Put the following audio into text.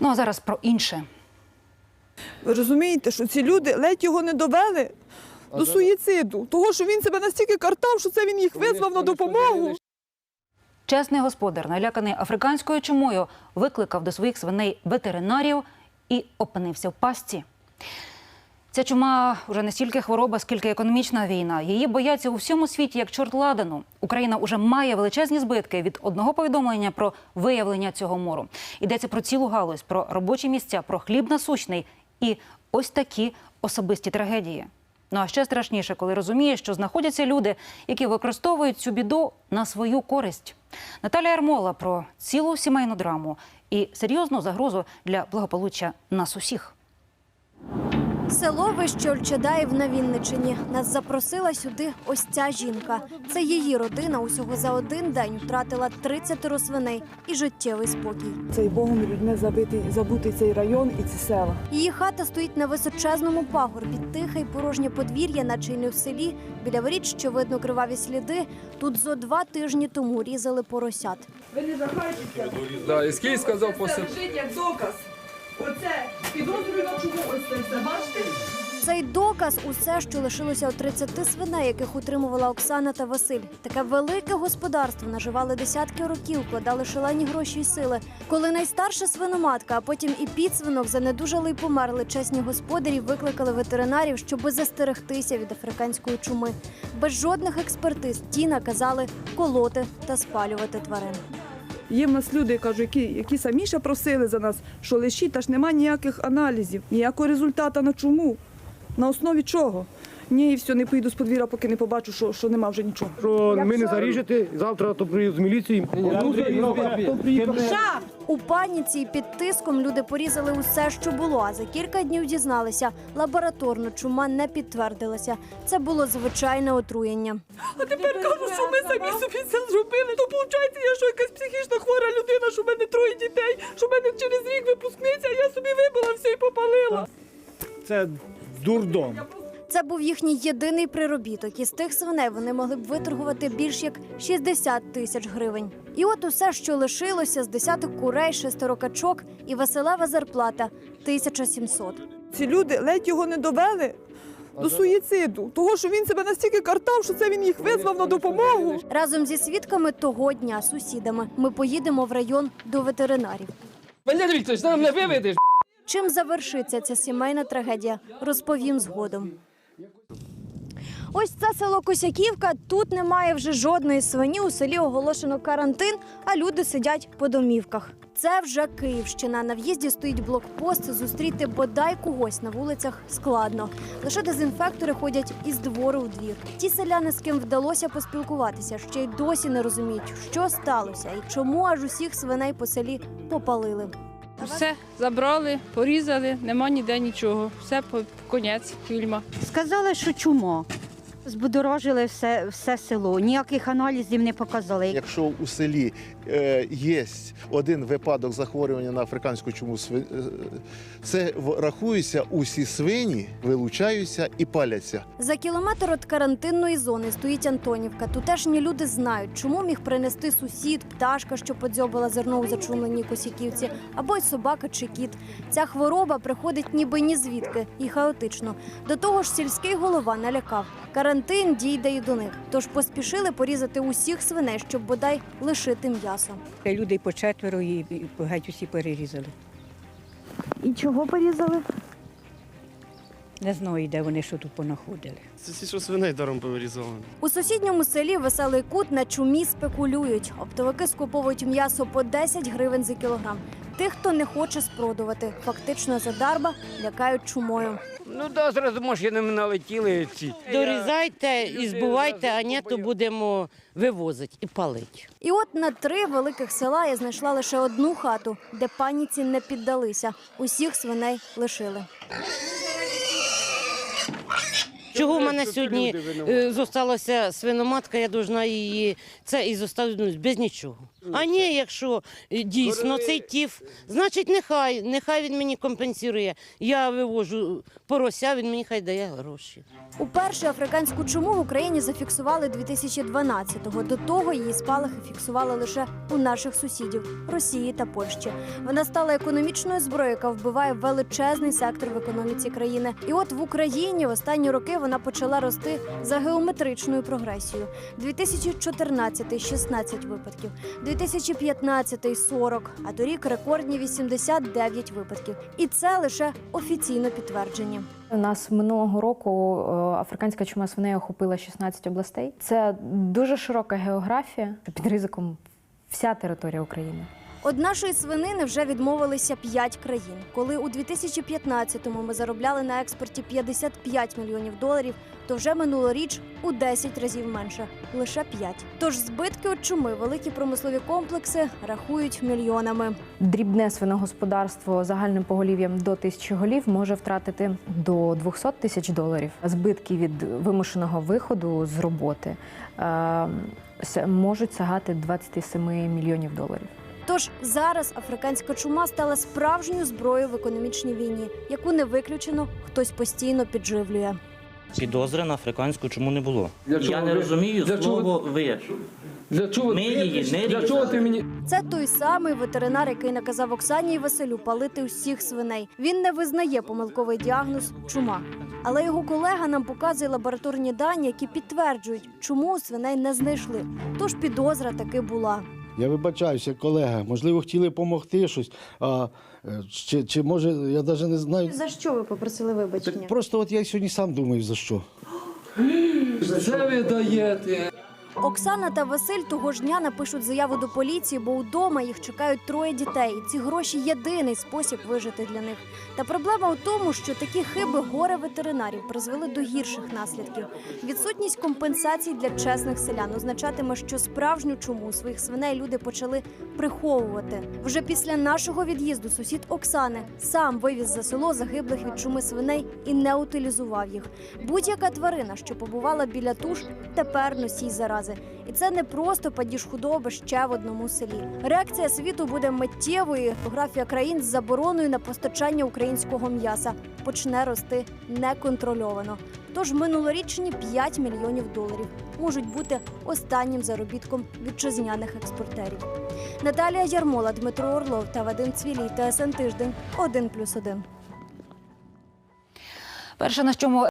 Ну а зараз про інше. Ви розумієте, що ці люди ледь його не довели до суїциду, того, що він себе настільки картав, що це він їх визвав на допомогу. Чесний господар, наляканий африканською чумою, викликав до своїх свиней ветеринарів і опинився в пастці. Ця чума вже не стільки хвороба, скільки економічна війна. Її бояться у всьому світі як чорт ладану. Україна вже має величезні збитки від одного повідомлення про виявлення цього мору. Йдеться про цілу галузь, про робочі місця, про хліб насущний і ось такі особисті трагедії. Ну а ще страшніше, коли розумієш, що знаходяться люди, які використовують цю біду на свою користь. Наталія Ермола про цілу сімейну драму і серйозну загрозу для благополуччя нас усіх. Село Вищольчедаїв на Вінничині. Нас запросила сюди ось ця жінка. Це її родина усього за один день втратила 30 свиней і життєвий спокій. Цей богом людьми забитий, забутий цей район і ці села. Її хата стоїть на височезному пагорбі, тихе й порожнє подвір'я, наче й не в селі. Біля воріт, що видно криваві сліди. Тут зо два тижні тому різали поросят. Ви не жахайтеся, Да, і скільки сказав лежить як доказ. Оце підозрюємо, чому ось це все. Бачите? Цей доказ усе, що лишилося у 30 свиней, яких утримувала Оксана та Василь. Таке велике господарство наживали десятки років, вкладали шалені гроші й сили. Коли найстарша свиноматка, а потім і підсвинок занедужали й померли, чесні господарі викликали ветеринарів, щоби застерегтися від африканської чуми. Без жодних експертиз ті наказали колоти та спалювати тварин. Є в нас люди, кажу, які, які самі ще просили за нас, що лишіть, та ж немає ніяких аналізів, ніякого результату на чому. На основі чого? Ні, і все, не поїду з подвір'я, поки не побачу, що, що нема вже нічого. Що ми не заріжете, завтра то приїду з міліції. У паніці і під тиском люди порізали усе, що було. А за кілька днів дізналися, лабораторно чума не підтвердилася. Це було звичайне отруєння. А тепер кажуть, що ми самі собі це зробили. То виходить, я що якась психічно хвора людина, що в мене троє дітей, що в мене через рік випускниця, а я собі вибила все і попалила. Це дурдом. Це був їхній єдиний приробіток. Із тих свиней вони могли б виторгувати більш як 60 тисяч гривень. І от усе, що лишилося з десяток курей, шестеро качок і веселева зарплата 1700. Ці люди ледь його не довели до суїциду, того, що він себе настільки картав, що це він їх визвав на допомогу. Разом зі свідками того дня, сусідами, ми поїдемо в район до ветеринарів. Валерій Вікторович, нам не виведеш. Чим завершиться ця сімейна трагедія, розповім згодом. Ось це село Косяківка. Тут немає вже жодної свині. У селі оголошено карантин, а люди сидять по домівках. Це вже Київщина. На в'їзді стоїть блокпост. Зустріти бодай когось на вулицях складно. Лише дезінфектори ходять із двору у двір. Ті селяни, з ким вдалося поспілкуватися, ще й досі не розуміють, що сталося і чому аж усіх свиней по селі попалили. Все забрали, порізали, нема ніде нічого. Все по конець фільму. Сказали, що чума. Збудорожили все, все село. Ніяких аналізів не показали. Якщо у селі є один випадок захворювання на африканську чуму, е, це рахується усі свині, вилучаються і паляться. За кілометр від карантинної зони стоїть Антонівка. Тутешні люди знають, чому міг принести сусід, пташка, що подзьобала зерно у зачумленій косяківці, або й собака чи кіт. Ця хвороба приходить ніби ні звідки і хаотично. До того ж, сільський голова налякав. Карантин дійде і до них. Тож поспішили порізати усіх свиней, щоб бодай лишити м'ясо. Люди по четверо і і геть усі перерізали. І чого порізали? Не знаю, де вони що тут понаходили. Це всі, що свиней даром повирізали. У сусідньому селі веселий кут на чумі спекулюють. Оптовики скуповують м'ясо по 10 гривень за кілограм. Тих, хто не хоче спродувати, фактично задарма лякають чумою. Ну да, зразу машинами налетіли ці. Дорізайте і збувайте, а ні, то будемо вивозити і палити. І от на три великих села я знайшла лише одну хату, де паніці не піддалися. Усіх свиней лишили. Чого в мене сьогодні е, зосталася свиноматка, я должна її це і зосталась без нічого. А ні, якщо е, дійсно цей тіф, значить нехай, нехай він мені компенсує. Я вивожу порося, він мені хай дає гроші. Уперше африканську чуму в Україні зафіксували 2012-го. До того її спалахи фіксували лише у наших сусідів Росії та Польщі. Вона стала економічною зброєю, яка вбиває величезний сектор в економіці країни. І от в Україні в останні роки вона почала рости за геометричною прогресією. 2014 – 16 випадків, 2015 – 40, а торік рекордні 89 випадків. І це лише офіційно підтвердження. У нас минулого року е, африканська чума свиней охопила 16 областей. Це дуже широка географія під ризиком вся територія України. Од нашої свинини вже відмовилися 5 країн. Коли у 2015-му ми заробляли на експорті 55 мільйонів доларів, то вже минулоріч у 10 разів менше лише 5. Тож збитки від чуми великі промислові комплекси рахують мільйонами. Дрібне свиногосподарство загальним поголів'ям до тисячі голів може втратити до 200 тисяч доларів. Збитки від вимушеного виходу з роботи е, можуть сягати 27 мільйонів доларів. Тож зараз африканська чума стала справжньою зброєю в економічній війні, яку не виключено хтось постійно підживлює. Підозри на африканську чому не було. Для чого Я не ви- розумію для чого- слово ви. Для чого Ми її не Для чого ти мені Це той самий ветеринар, який наказав Оксані і Василю палити усіх свиней. Він не визнає помилковий діагноз чума. Але його колега нам показує лабораторні дані, які підтверджують, чому свиней не знайшли. Тож підозра таки була. Я вибачаюся, колега. Можливо, хотіли допомогти щось. А, е, чи, чи може, я навіть не знаю. За що ви попросили вибачення? Просто от я сьогодні сам думаю, за що. це ви даєте? Оксана та Василь того ж дня напишуть заяву до поліції, бо вдома їх чекають троє дітей. Ці гроші єдиний спосіб вижити для них. Та проблема у тому, що такі хиби горе ветеринарів призвели до гірших наслідків. Відсутність компенсацій для чесних селян означатиме, що справжню чуму своїх свиней люди почали приховувати. Вже після нашого від'їзду сусід Оксани сам вивіз за село загиблих від чуми свиней і не утилізував їх. Будь-яка тварина, що побувала біля туш, тепер носій зарази. І це не просто падіж худоби ще в одному селі. Реакція світу буде миттєвою. Географія країн з забороною на постачання українського м'яса почне рости неконтрольовано. Тож минулорічні 5 мільйонів доларів можуть бути останнім заробітком вітчизняних експортерів. Наталія Ярмола, Дмитро Орлов та Вадим Цвілій, ТСН Тиждень 1+,1. Перше на чому